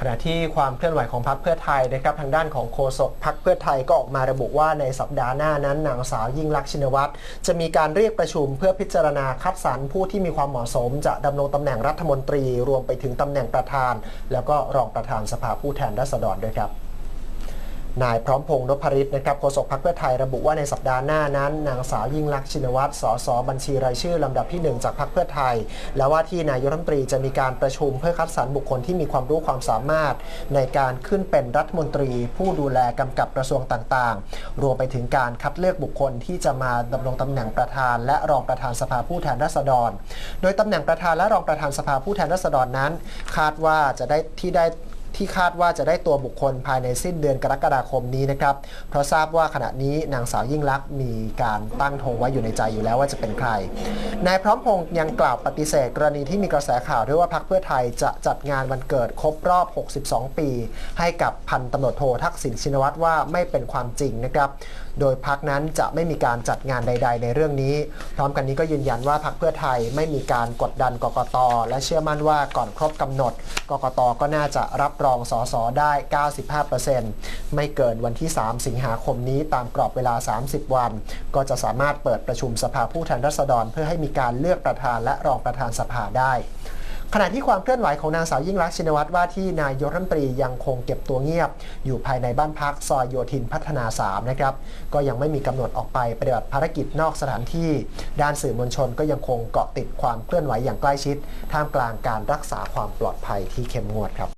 ขณะที่ความเคลื่อนไหวของพรรคเพื่อไทยนะครับทางด้านของโฆษกพรรคเพื่อไทยก็ออกมาระบุว่าในสัปดาห์หน้านั้นนางสาวยิ่งลักษณ์ชินวัตรจะมีการเรียกประชุมเพื่อพิจารณาคัดสรรผู้ที่มีความเหมาะสม จะดำรงตำแหน่งรัฐมนตรี รวมไปถึงตำแหน่งประธาน แล้วก็รองประธานสภาผู้แทนราษฎรด้วยครับ นายพร้อมพงษ์นพริตนะครับโฆษกพรรคเพื่อไทยระบุว่าในสัปดาห์หน้านั้น นางสาวยิ่งลักษณ์ชินวัตรสสบัญชีรายชื่อลำดับที่ 1 จากพรรคเพื่อไทย และว่าที่นายรัฐมนตรีจะมีการประชุมเพื่อคัดสรรบุคคลที่มีความรู้ความสามารถ ในการขึ้นเป็นรัฐมนตรี ผู้ดูแลกำกับกระทรวงต่างๆ รวมไปถึงการคัดเลือกบุคคลที่จะมาดำรงตำแหน่งประธาน และรองประธานสภาผู้แทนราษฎร โดยตำแหน่งประธานและรองประธานสภาผู้แทนราษฎรนั้น คาดว่าจะได้ที่ได้ ที่คาดว่าจะได้ตัวบุคคลภายในสิ้นเดือนกรกฎาคมนี้นะครับ เพราะทราบว่าขณะนี้นางสาวยิ่งลักษณ์มีการตั้งธงไว้อยู่ในใจอยู่แล้วว่าจะเป็นใคร นายพร้อมพงษ์ยังกล่าวปฏิเสธกรณีที่มีกระแสข่าวด้วยว่าพรรคเพื่อไทยจะจัดงานวันเกิดครบรอบ 62 ปี ให้กับพันตำรวจโททักษิณชินวัตรว่าไม่เป็นความจริงนะครับโดยพักนั้นจะไม่มีการจัดงานใด ๆ ในเรื่องนี้ พร้อมกันนี้ก็ยืนยันว่าพักเพื่อไทยไม่มีการกดดันกกตและเชื่อมั่นว่าก่อนครบกำหนด กกตก็น่าจะรับรองสสได้ 95%ไม่เกินวันที่ 3 สิงหาคมนี้ตามกรอบเวลา 30 วัน ก็จะสามารถเปิดประชุมสภาผู้แทนราษฎร เพื่อให้มีการเลือกประธานและรองประธานสภาได้ขณะที่ความเคลื่อนไหวของนางสาวยิ่งรักชินวัตรว่าที่นายกรัฐมนตรียังคงเก็บตัวเงียบ อยู่ภายในบ้านพักซอยโยธินพัฒนา 3 นะครับ ก็ยังไม่มีกำหนดออกไปปฏิบัติภารกิจนอกสถานที่ ด้านสื่อมวลชนก็ยังคงเกาะติดความเคลื่อนไหวอย่างใกล้ชิด ท่ามกลางการรักษาความปลอดภัยที่เข้มงวดครับ